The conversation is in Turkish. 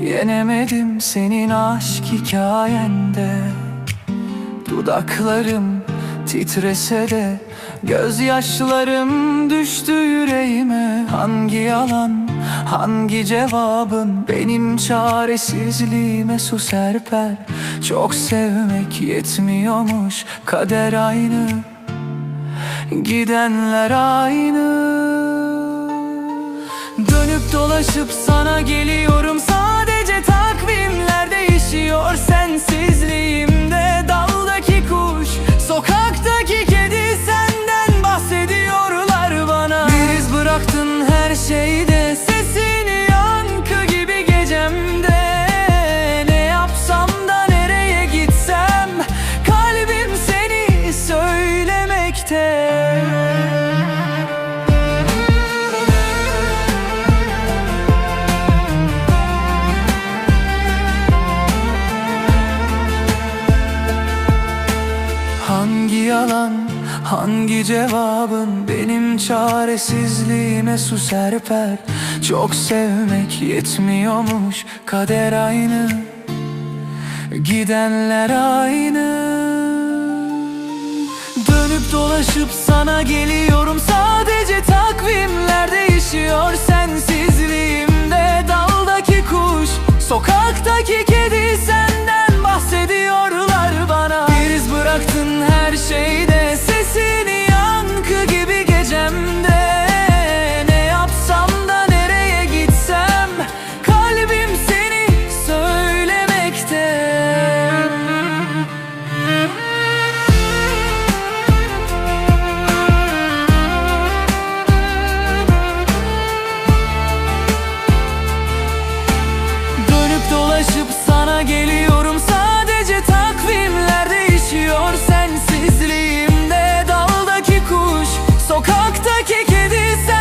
Yenemedim senin aşk hikayende. Dudaklarım titrese de Gözyaşlarım düştü yüreğime. Hangi yalan, hangi cevabın Benim çaresizliğime su serper? Çok sevmek yetmiyormuş Kader aynı. Gidenler aynı Dönüp dolaşıp sana geliyorum. Sadece takvimler değişiyor. Sensizliğimde hangi cevabın benim çaresizliğime su serper? Çok sevmek yetmiyormuş kader aynı. Gidenler aynı. Dönüp dolaşıp sana geliyorum Sadece Yaklaşıp sana geliyorum. Sadece takvimler değişiyor. Sensizliğimde Daldaki kuş, sokaktaki kedi sen